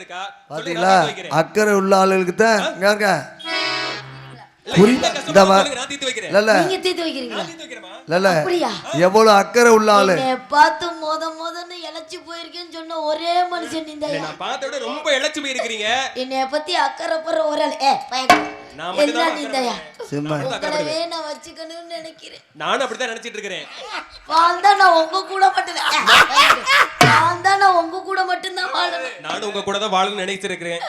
இருக்கா? பாத்தீங்களா. அக்கறை உள்ள ஆளுகளுக்கு தான் இந்த அப்படியா? எவ்வளவு அக்கறை உள்ள ஆளு? பார்த்து மொத மொதன்னு இழைச்சு போயிருக்கேன்னு சொன்ன ஒரே மனுஷன் நான் பார்த்த ரொம்ப இழைச்சு போயிருக்கிறீங்க. என்னைய பத்தி அக்கறை போற ஒரு ஆள். ஏ நான் மட்டும் வச்சுக்கணும்னு நினைக்கிறேன். நானும் அப்படித்தான் நினைச்சிட்டு இருக்கிறேன். வாழ்ந்தா நான் உங்க கூட மட்டும்தான். உங்க கூட தான் வாழணும்னு நினைச்சிருக்கிறேன்.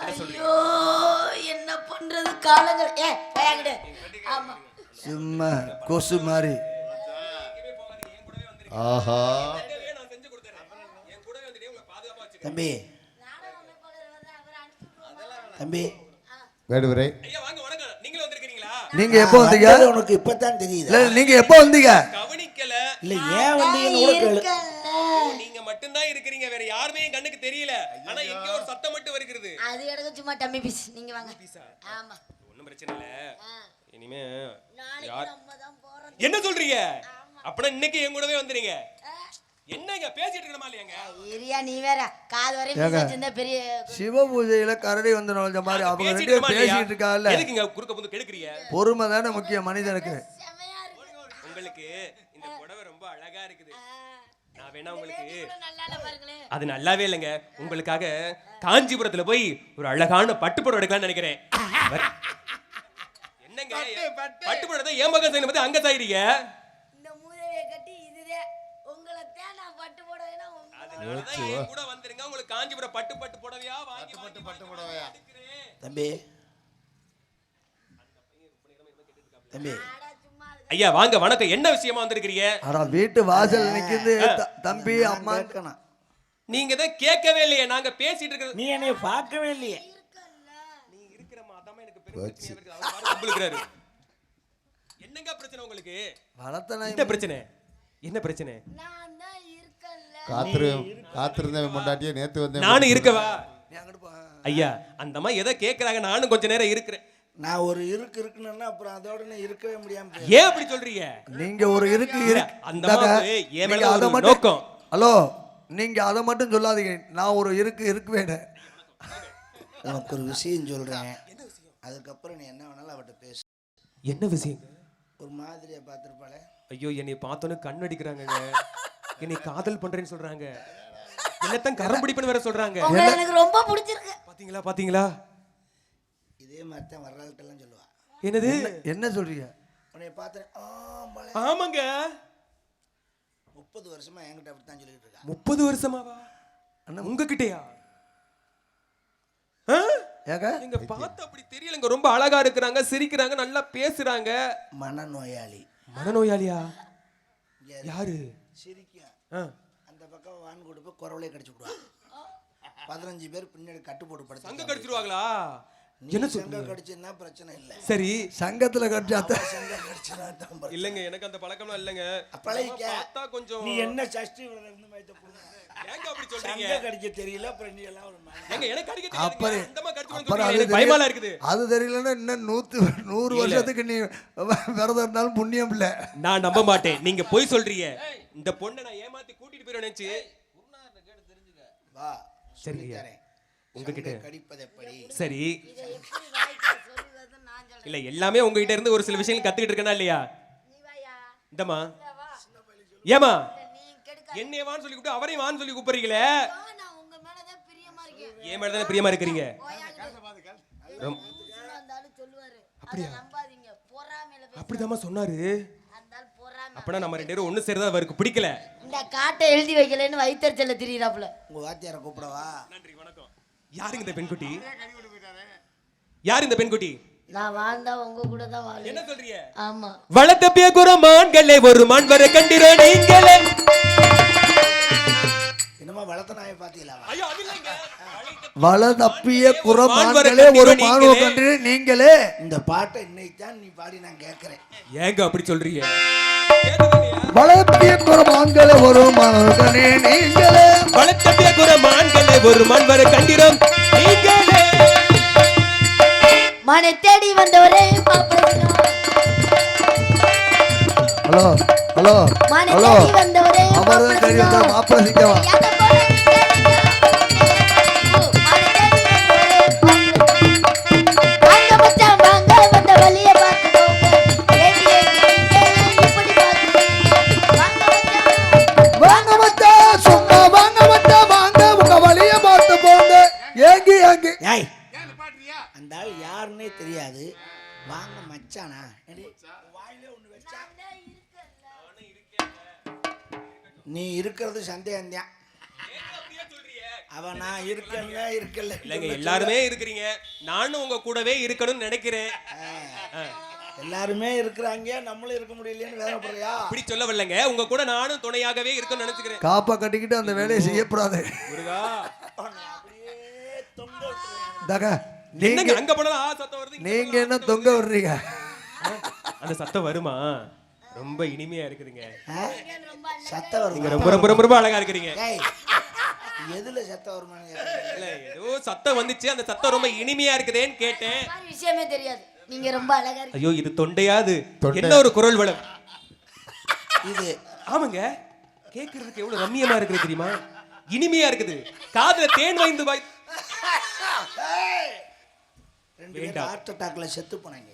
ஐயோ என்ன பண்றது? காலங்கள். ஏ பயங்கடு ஆமா. சிம்ம கொசு மாதிரி. ஆஹா. தம்பி. தம்பி. வேடுவரை நீங்க எப்போ வந்தீங்க? உனக்கு இப்பதான் தெரியுது. நீங்க எப்போ வந்தீங்க? கவனிக்கல. இல்ல ஏன் வந்தீங்கன்னு கூட கேளு இருக்கல்ல. நீங்க மட்டும்தான் இருக்கிறீங்க வேற யாருமே என் கண்ணுக்கு தெரியல ஆனா எங்க ஒரு சத்தம் மட்டும் வருகிறது சும்மா டம்மி பீஸ். நீங்க வாங்க. ஆமா. ஒண்ணும் பிரச்சனை இல்ல. இனிமே என்ன சொல்றீங்க? அப்பனா இன்னைக்கு என் கூடவே வந்துறீங்க. என்னங்க பேசிட்டு இருக்கணுமா இல்லையாங்க? நீ வேற. காது வரை இருந்தா பெரிய சிவ பூஜையில கரடி வந்து நுழைஞ்ச மாதிரி அவங்க ரெண்டு பேசிட்டு எதுக்குங்க குறுக்க வந்து கெடுக்குறீங்க? பொறுமை தானே மனிதனுக்கு. இருக்கு. உங்களுக்கு இந்த புடவை ரொம்ப அழகா இருக்குது. நான் வேணா உங்களுக்கு அது நல்லாவே இல்லைங்க. உங்களுக்காக காஞ்சிபுரத்துல போய் ஒரு அழகான பட்டு புடவை எடுக்கலாம்னு நினைக்கிறேன். என்னங்க? பட்டு புடவை தான் என் பக்கம் செய்யணும் அங்க சாயிறீங்க? இந்த மூதேவியை கட்டி இதுதே உங்களை தான் நான் பட்டு என் கூட வந்துருங்க. உங்களுக்கு காஞ்சிபுரம் பட்டு பட்டு புடவையா வாங்கி பட்டு பட்டு புடவையா? தம்பி. தம்பி. சும்மா ஐயா வாங்க. வணக்கம். என்ன விஷயமா வந்திருக்கிறீங்க? ஆனா வீட்டு வாசல் நிக்குது. தம்பி அம்மா கேட்கணும். நீங்க தான் கேட்கவே இல்லையே நாங்க பேசிட்டு இருக்கிறது. நீ என்னைய பார்க்கவே இல்லையே. நீ இருக்கிறமா அதாம எனக்கு பெரும். என்னங்க பிரச்சனை உங்களுக்கு? வளர்த்த நாய் என்ன பிரச்சனை. என்ன பிரச்சனை? நான் தான் இருக்கல்ல காத்திரு காத்திருந்தவன் முண்டாட்டியே நேத்து வந்தேன் நானும் இருக்கவா? நீ அங்கிட்டு போ. ஐயா அந்த அம்மா எதை கேக்குறாங்க? நானும் கொஞ்ச நேரம் இருக்கிறேன். நான் ஒரு இருக்கு இருக்குன்னா அப்புறம் அதோட நான் இருக்கவே முடியாம. ஏன் அப்படி சொல்றீங்க? நீங்க ஒரு இருக்கு அந்த என் மேல அதை மட்டும் நோக்கம். ஹலோ. நீங்க அதை மட்டும் சொல்லாதீங்க. நான் ஒரு இருக்கு இருக்கு வேணும் உனக்கு ஒரு விஷயம் சொல்றேன். அதுக்கப்புறம் நீ என்ன வேணாலும் அவட்ட பேசு. என்ன விஷயம்? ஒரு மாதிரியா பார்த்துருப்பாளே. ஐயோ என்னை பார்த்தோன்னு கண் அடிக்கிறாங்கங்க. என்னை காதல் பண்றேன்னு சொல்றாங்க. என்னத்தான் கரம் பிடிப்புன்னு வேற சொல்றாங்க. உங்களை எனக்கு ரொம்ப பிடிச்சிருக்கு. பாத்தீங்களா பாத்தீங்களா? இதே மாதிரி தான் வர்றாள்கிட்டலாம் சொல்லுவா. என்னது? என்ன சொல்றீங்க? உன்னைய பார்த்தேன் ஆமாங்க. முப்பது வருஷமா என்கிட்ட அப்படித்தான் சொல்லிட்டு இருக்கா. முப்பது வருஷமாவா? உங்ககிட்டயா? ஆ? ஏங்க? நீங்க பார்த்து அப்படி தெரியலங்க. ரொம்ப அழகா இருக்கிறாங்க சிரிக்கிறாங்க நல்லா பேசுறாங்க. மனநோயாளி. மனநோயாளியா? யாரு? சிரிக்கும் ஆ. அந்த பக்கம் வான் கொடுப்ப குறவலே கடிச்சு விடுவா. பதினஞ்சு பேர் பின்னாடி கட்டு போட்டு அங்க படுத்து கடிச்சிருவாங்களா? நீ என்ன சங்க சொல்றீங்க கடிச்சுன்னா பிரச்சனை இல்லை. சரி சங்கத்துல கடிச்சாத்த சங்க கடிச்சுனா. இல்லங்க எனக்கு அந்த பழக்கம்லாம் இல்லங்க. பழகிக்க. கொஞ்சம் நீ என்ன சஷ்டி விரதம். ஏங்க அப்படி சொல்றீங்க? கடிக்க தெரியல அப்புறம் நீ எல்லாம். ஏங்க எனக்கு கடிக்க கடிச்சு அப்புறம் அது எனக்கு பயமால தெரியல- இருக்குது. அது தெரியலன்னா இன்னும் நூத்து நூறு வருஷத்துக்கு நீ விரதம் இருந்தாலும் புண்ணியம் இல்ல. நான் நம்ப மாட்டேன். நீங்க பொய் சொல்றீங்க. இந்த பொண்ணை நான் ஏமாத்தி கூட்டிட்டு போய் நினைச்சு. வா சரி. உங்ககிட்ட. சங்க கடிப்பது எப்படி சரி இல்ல எல்லாமே உங்ககிட்ட இருந்து ஒரு சில விஷயங்கள் கத்துக்கிட்டு இருக்கேனா இல்லையா? வா. ஏமா நீ கெடுக்க என்னைய வான்னு சொல்லி கூப்பிட்டு அவரையும் வான்னு சொல்லி கூப்பிடுறீங்களே? நான் உங்க மேலதான் பிரியமா இருக்கேன். என் மேல தானே பிரியமா இருக்கிறீங்க? ரொம்ப- அந்த ஆளு சொல்லுவாரு. அதை நம்பாதீங்க. பொறாமையில பேச அப்படிதாம்மா சொன்னாரு. அந்த ஆள் பொறாமை. அப்பனா நம்ம ரெண்டு பேரும் ஒண்ணு சேர்ந்தா அவருக்கு பிடிக்கல? இந்த காட்டை எழுதி வைக்கலன்னு வயிற்றுச்சல்ல திரியிறாப்புல. உங்க வாத்தியாரை கூப்பிடவா? நன்றி வணக்கம். யாருங்க இந்த பெண்குட்டி? யார் இந்த பெண்குட்டி? நான் வாழ்ந்தா உங்க கூட தான் வாழ என்ன சொல்றீங்க? ஆமா. வளர்த்தப்பிய குரமான்களே ஒரு மான்வரை கண்டிரோ நீங்களே. என்னமா வளர்த்த நாயை பாத்தீங்களா ஐயோ அது இல்லைங்க வள தப்பிய குரமான்களே ஒரு மாணவ நீங்களே. கண்டு நீங்களே. இந்த பாட்டை இன்னைக்கு தான் நீ பாடி நான் கேட்கறேன். ஏங்க அப்படி சொல்றீங்க? வளர்த்திய குரமான்களே ஒரு மாணவ கண்டு நீங்களே. வளர்த்தப்பிய குரமான்களே ஒரு மான்வரை கண்டிரோம். நீங்களே. மனை தேடி வந்தவரே ஹலோ ஹலோ ஹலோ. அவர்தான் தெரியும் மாப்பிள்ளை சிங்கவா வச்சா? நீ இருக்கிறது சந்தேகம்தான். அவன் நான் இருக்கல இருக்கல. இல்லைங்க எல்லாருமே இருக்கிறீங்க. நானும் உங்க கூடவே இருக்கணும்னு நினைக்கிறேன். எல்லாருமே இருக்கிறாங்க நம்மளும் இருக்க முடியலையேன்னு வேதப்படுறியா அப்படி சொல்ல வரலங்க உங்க கூட நானும் துணையாகவே இருக்கணும்னு நினைச்சுக்கிறேன். காப்பா கட்டிக்கிட்டு அந்த வேலையை செய்யக்கூடாது. முருகா. தக. நீங்க அங்க போனாலும் ஆ சத்தம் வருது நீங்க என்ன தொங்க விடுறீங்க? அந்த சத்தம் வருமா? ரொம்ப இனிமையா இருக்குதுங்க? சத்தம் வருமா? ரொம்ப ரொம்ப ரொம்ப ரொம்ப அழகா இருக்கிறீங்க. ஏய், எதுல சத்தம் கேட்டேன். இல்ல ஏதோ சத்தம் வந்துச்சு அந்த சத்தம் ரொம்ப இனிமையா இருக்குதேன்னு கேட்டேன். மாதிரி விஷயமே தெரியாது. நீங்க ரொம்ப அழகா இருக்கீங்க. ஐயோ இது தொண்டையாது. தொண்டை. என்ன ஒரு குரல் வளம்? இது. ஆமாங்க. கேக்குறதுக்கு எவ்வளவு ரம்மியமா இருக்குது தெரியுமா? இனிமையா இருக்குது. காதுல தேன் வாய்ந்து வாய் ரெண்டு பேரும். ஹார்ட் அட்டாக்ல செத்து போனாங்க.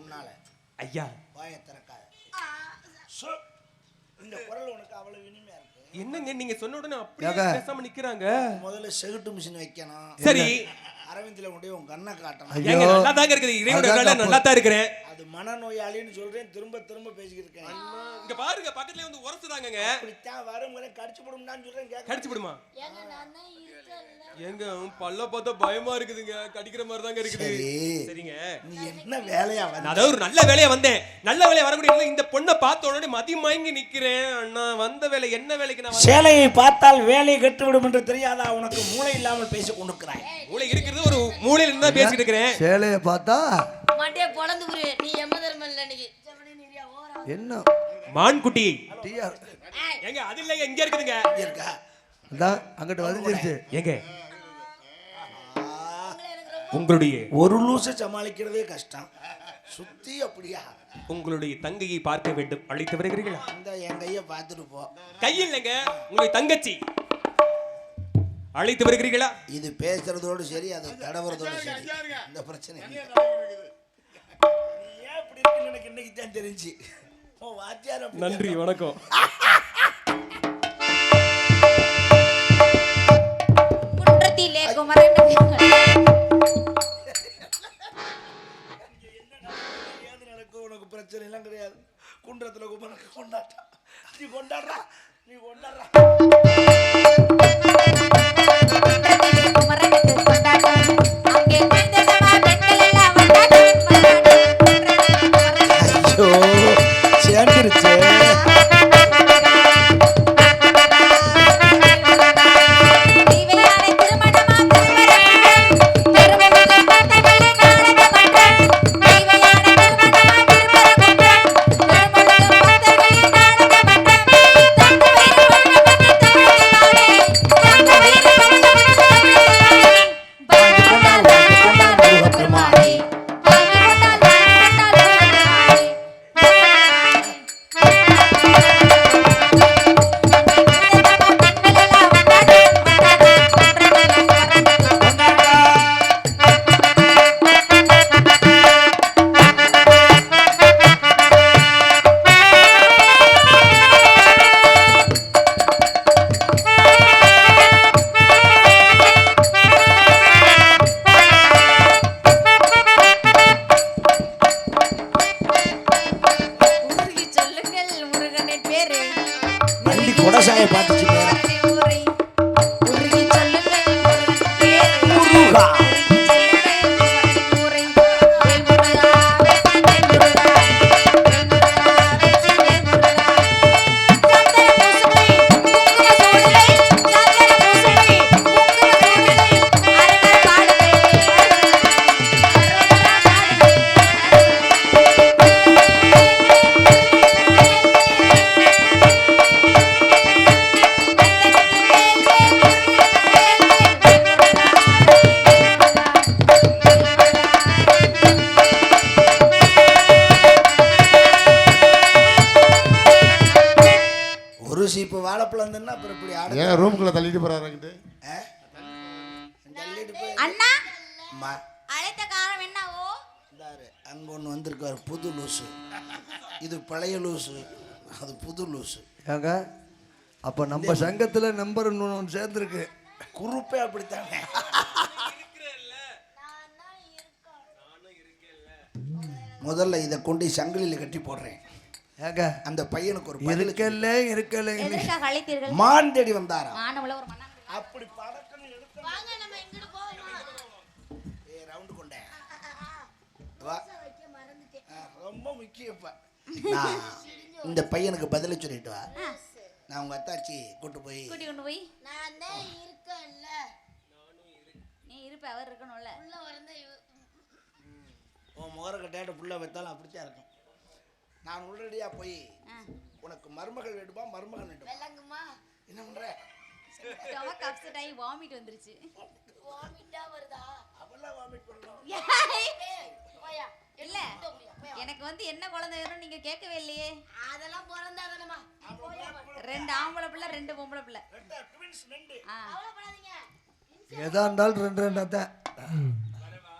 உன்னால. ஐயா. வாயை திறக்காத. சு. இந்த குரல் உனக்கு அவ்வளவு இனிமையா இருக்கு. என்னங்க நீங்க சொன்ன உடனே அப்படியே. பேசாம நிக்கிறாங்க? முதல்ல செகுட்டு மிஷின் வைக்கணும். சரி. அரவிந்தில போய் உன் கண்ணை காட்டணும். நல்லா தாங்க இருக்குது. அருளால நல்லா தான் இருக்கிறேன். மனநோயாளின்னு சொல்றேன் திரும்ப திரும்ப பேசிக்கிட்டு இருக்கேன். இங்க பாருங்க பக்கத்துல வந்து உரசுதாங்கங்க. அப்படித்தான் வருங்கிற கடிச்சு போடும்னான்னு சொல்றேன் கடிச்சு விடுமா ஏங்க நான் தான் இருக்கேன்ல ஏங்க உன் பல்ல பார்த்தா பயமா இருக்குதுங்க. கடிக்கிற மாதிரி தாங்க இருக்குது. சரி. சரிங்க. நீ என்ன வேலையா வந்த? அதாவது ஒரு நல்ல வேலையா வந்தேன். நல்ல வேலையா வரக்கூடிய இந்த பொண்ணை பார்த்த உடனே மதி மயங்கி நிக்கிறேன். அண்ணா வந்த வேலை என்ன வேலைக்கு நான்? சேலையை பார்த்தால் வேலையை கெட்டுவிடும் என்று தெரியாதா? உனக்கு மூளை இல்லாமல் பேசிக் கொண்டிருக்கிறாய். மூளை இருக்கிறது ஒரு மூலையில இருந்து பேசிட்டு இருக்கிறேன். சேலையை பார்த்தா மாட்டே பொழந்து புரு நீ எம்ம தர்மம் இல்லை இன்னைக்கு செவனே நீரியா ஓரா என்ன? மான்குட்டி டிஆர் ஏங்க அது இல்லைங்க இங்க இருக்குதுங்க. இங்க இருக்கா? இதான் அங்கிட்டு வந்துருச்சு ஏங்க உங்களுடைய ஒரு லூசை சமாளிக்கிறதே கஷ்டம். சுத்தி அப்படியா? உங்களுடைய தங்கையை பார்க்க வேண்டும். அழைத்து வருகிறீர்களா? இந்த என் கையை பார்த்துட்டு போ. கையில் இல்லைங்க உங்களுடைய தங்கச்சி. அழைத்து வருகிறீர்களா? இது பேசுறதோடு சரி அது தடவுறதோடு சரி. இந்த பிரச்சனை இன்னைக்கு தான் தெரிஞ்சு. நன்றி வணக்கம். குன்றத்திலே குமரன் உனக்கு பிரச்சனை எல்லாம் கிடையாது. குன்றத்துல குமரனுக்கு கொண்டாட்டா நீ கொண்டாடுறா. கொடசாய பார்த்துச்சு சீப்பு வாழைப்பழம் தின்னா அப்புறம் இப்படி ஆட ஏன் ரூமுக்குள்ள தள்ளிட்டு போறாருங்கிட்டு தள்ளிட்டு போய் அண்ணா அம்மா அழைத்த காரணம் என்னவோ? இந்தாரு அங்க ஒன்று வந்திருக்காரு புது லூசு. இது பழைய லூசு. அது புது லூசு. ஏங்க அப்ப நம்ம சங்கத்துல நம்பர் ஒன்று சேர்ந்துருக்கு. குறுப்பே அப்படித்தாங்க முதல்ல இதை கொண்டு சங்கிலியில் கட்டி போடுறேன். ஏங்க அந்த பையனுக்கு ஒரு இருக்கல்ல இருக்கல எதற்காக அழைத்தீர்கள் மான் தேடி வந்தாரா? மானமுள்ள ஒரு மன்னன் அப்படி படக்கன்னு எடுத்து வாங்க நம்ம எங்கிட்டு போவோம். ஏ ரவுண்டு கொண்டேன் வா. ரொம்ப முக்கியம் இப்ப. நான் இந்த பையனுக்கு பதில சொல்லிட்டு வா. நான் உங்க அத்தாச்சி கூட்டு போய் கூட்டி கொண்டு போய். நான் தான் இருக்கேன்ல. நீ இருப்ப அவர் இருக்கணும்ல. உள்ள வரந்த உன் முகரக்கட்டையாட்ட புள்ள வைத்தாலும் அப்படித்தான் இருக்கும். நான் உள்ளடியா போய். உனக்கு மருமகள் வேண்டுமா மருமகன் வேண்டுமா? விளங்குமா? என்ன பண்ற? ஸ்டொமக் அப்செட் ஆகி வாமிட் வந்துருச்சு. வாமிட்டா வருதா? வாமிட் இல்ல எனக்கு வந்து என்ன குழந்தை வேணும்னு நீங்க கேட்கவே இல்லையே. அதெல்லாம் பிறந்தாதானமா போயா. ரெண்டு ஆம்பளை பிள்ளை ரெண்டு பொம்பளை பிள்ளை. எதா இருந்தாலும் ரெண்டு ரெண்டா தான்.